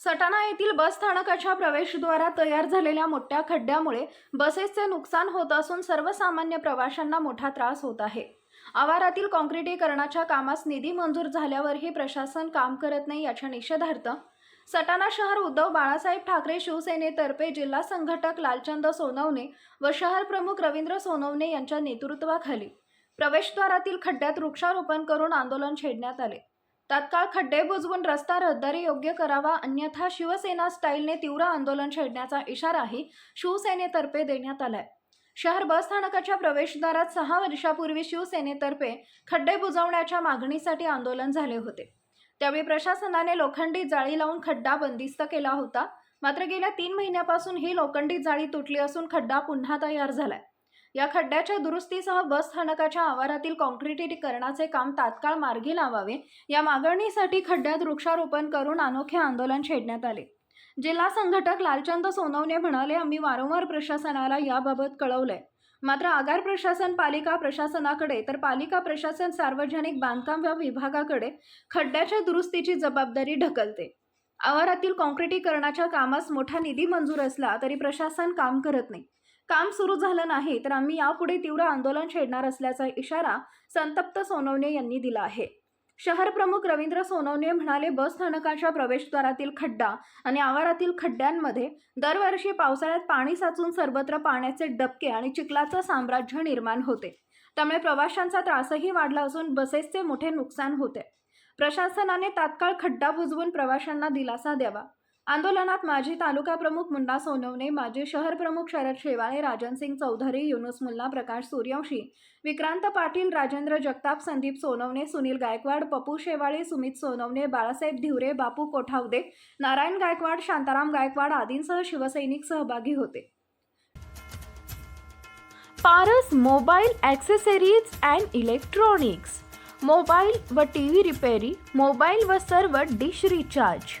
सटाणा येथील बस स्थानकाच्या प्रवेशद्वारात तयार झालेल्या मोठ्या खड्ड्यामुळे बसेसचे नुकसान होत असून सर्वसामान्य प्रवाशांना मोठा त्रास होत आहे. आवारातील काँक्रिटीकरणाच्या कामास निधी मंजूर झाल्यावरही प्रशासन काम करत नाही याच्या निषेधार्थ सटाणा शहर उद्धव बाळासाहेब ठाकरे शिवसेनेतर्फे जिल्हा संघटक लालचंद सोनवणे व शहर प्रमुख रवींद्र सोनवणे यांच्या नेतृत्वाखाली प्रवेशद्वारातील खड्ड्यात वृक्षारोपण करून आंदोलन छेडण्यात आले. तात्काळ खड्डे बुजवून रस्ता रहदारी योग्य करावा अन्यथा शिवसेना स्टाईलने तीव्र आंदोलन छेडण्याचा इशाराही शिवसेनेतर्फे देण्यात आलाय. शहर बस स्थानकाच्या प्रवेशद्वारात सहा वर्षापूर्वी शिवसेनेतर्फे खड्डे बुजवण्याच्या मागणीसाठी आंदोलन झाले होते. त्यावेळी प्रशासनाने लोखंडी जाळी लावून खड्डा बंदिस्त केला होता. मात्र गेल्या तीन महिन्यापासून ही लोखंडी जाळी तुटली असून खड्डा पुन्हा तयार झालाय. या खड्ड्याच्या दुरुस्तीसह बस स्थानकाच्या आवारातील काँक्रिटीकरणाचे काम तात्काळ मार्गी लावावे. या मागणीसाठी खड्ड्यात वृक्षारोपण करून अनोखे आंदोलन छेडण्यात आले. जिल्हा संघटक लालचंद सोनवणे म्हणाले आम्ही वारंवार प्रशासनाला याबाबत कळवलंय. मात्र आगार प्रशासन पालिका प्रशासनाकडे तर पालिका प्रशासन सार्वजनिक बांधकाम व विभागाकडे खड्ड्याच्या दुरुस्तीची जबाबदारी ढकलते. आवारातील काँक्रिटीकरणाच्या कामास मोठा निधी मंजूर असला तरी प्रशासन काम करत नाही. काम सुरू झालं नाही तर आम्ही यापुढे तीव्र आंदोलन छेडणार असल्याचा इशारा संतप्त सोनवणे यांनी दिला आहे. शहर प्रमुख रवींद्र सोनवणे म्हणाले बस स्थानकाच्या प्रवेशद्वारातील खड्डा आणि आवारातील खड्ड्यांमध्ये दरवर्षी पावसाळ्यात पाणी साचून सर्वत्र पाण्याचे डबके आणि चिखलाचं साम्राज्य निर्माण होते. त्यामुळे प्रवाशांचा त्रासही वाढला असून बसेसचे मोठे नुकसान होते. प्रशासनाने तात्काळ खड्डा बुजवून प्रवाशांना दिलासा द्यावा. आंदोलनात माजी तालुका प्रमुख मुन्ना सोनवणे माजी शहर प्रमुख शरद शेवाळे राजनसिंग चौधरी युनुस मुल्ला प्रकाश सूर्यवंशी विक्रांत पाटील राजेंद्र जगताप संदीप सोनवणे सुनील गायकवाड पप्पू शेवाळे सुमित सोनवणे बाळासाहेब धिवरे बापू कोठावदे नारायण गायकवाड शांताराम गायकवाड आदींसह शिवसैनिक सहभागी होते. Paras mobile accessories and electronics. Mobile व टी व्ही रिपेरी मोबाईल व सर्व डिश रिचार्ज.